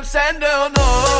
them send down no.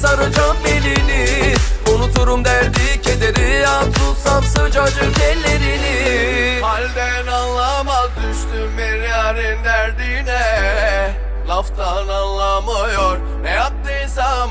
saracağım belini Unuturum derdi kederi Al tutsam sıcacık ellerini. Halden anlamaz düştüm bir yarın derdine. Laftan anlamıyor ne yaptıysam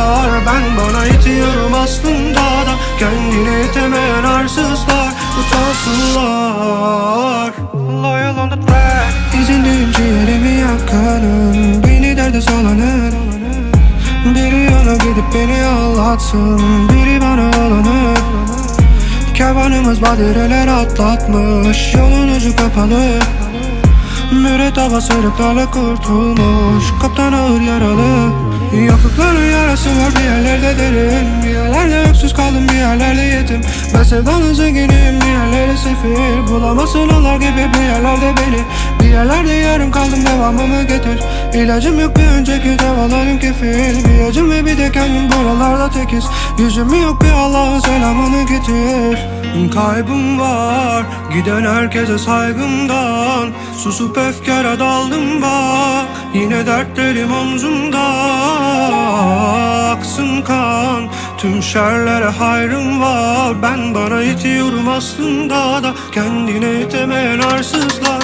Yetiyorum aslında da Kendine yetemeyen arsızlar Utansınlar. Loyal on the track İzindeyim ciğerimi yakanın Beni derde salanır Biri yana gidip beni ağlatsın Biri bana olanı Kervanımız badireler atlatmış Yolun ucu kapalı. Müretteba sırıklarla kurtulmuş Kaptan ağır yaralı Yoklukların yarası var bir yerlerde derin. Bir yerlerde öksüz kaldım bir yerlerde yetim. Ben sevdanın zenginim bir yerleri sefil. Bulamazsın onlar gibi bir yerlerde beni Bir yerlerde yarım kaldım devamımı getir. İlacım yok bir önceki devalarım kefil Bir acım ve bir de kendim buralarda tekiz. Yüzüm yok bir Allah'ın selamını getir. Kaybım var Giden herkese saygımdan. Susup efkara daldım bak Yine dertlerim omzumda. Aksın kan Tüm şerlere hayrım var. Ben bana itiyorum aslında da Kendine itemeyen arsızlar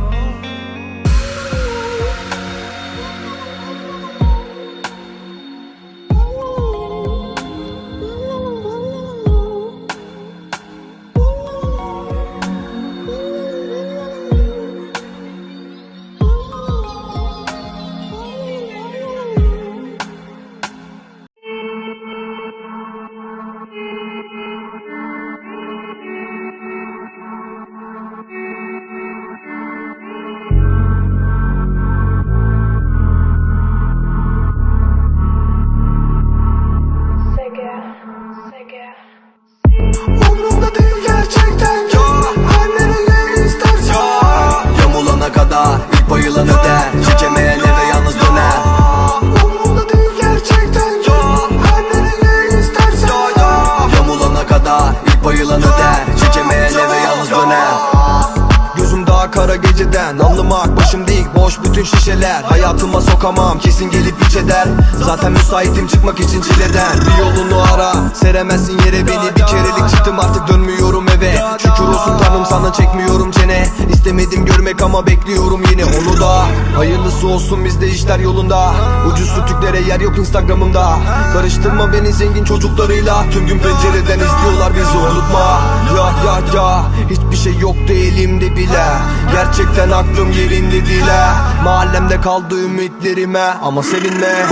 döner Gözüm daha kara geceden Anlamak başım dik boş bütün şişeler. Hayatıma sokamam kesin gelip iç eder. Zaten müsaitim çıkmak için çileden. Bir yolunu ara seremezsin yere beni. Bir kerelik çıktım artık dönmüyorum eve. Şükür olsun tanrım sana çekmiyorum çene İstemedim görmek ama bekliyorum yine onu da. Hayırlısı olsun bizde işler yolunda. Ucuz sütüklere yer yok instagramımda. Karıştırma beni zengin çocuklarıyla. Tüm gün pencereden izliyorlar bizi unutma. Ya ya ya. Hiçbir şey yoktu elimde bile. Gerçekten aklım yerinde değil ha. Mahallemde kaldı ümitlerime ama sevinme.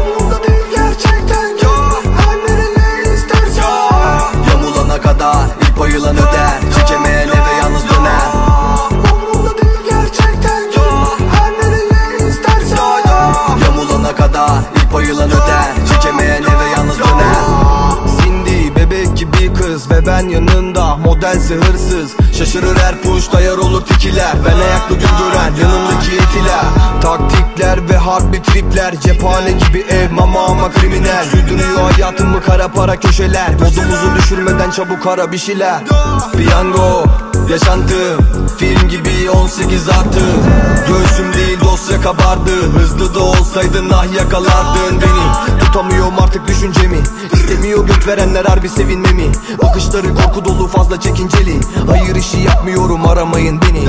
Umrumda değil gerçekten ya. Her nereye istersen. Yamulana kadar ilk bayılan öder Çekemeyen hırsız. Şaşırır her push dayar olur tikiler. Ben ayaklı gün gören yanımdaki harbi tripler Cephane gibi ev mama ama kriminal. Sürdürüyor hayatımı kara para köşeler. Modumuzu düşürmeden çabuk ara bir şeyler. Piyango yaşantım Film gibi 18 artı. Göğsüm değil dosya kabardı. Hızlı da olsaydın ah yakalardın beni. Tutamıyorum artık düşüncemi. İstemiyor göt verenler harbi sevinmemi. Bakışları korku dolu fazla çekinceli. Hayır işi yapmıyorum aramayın beni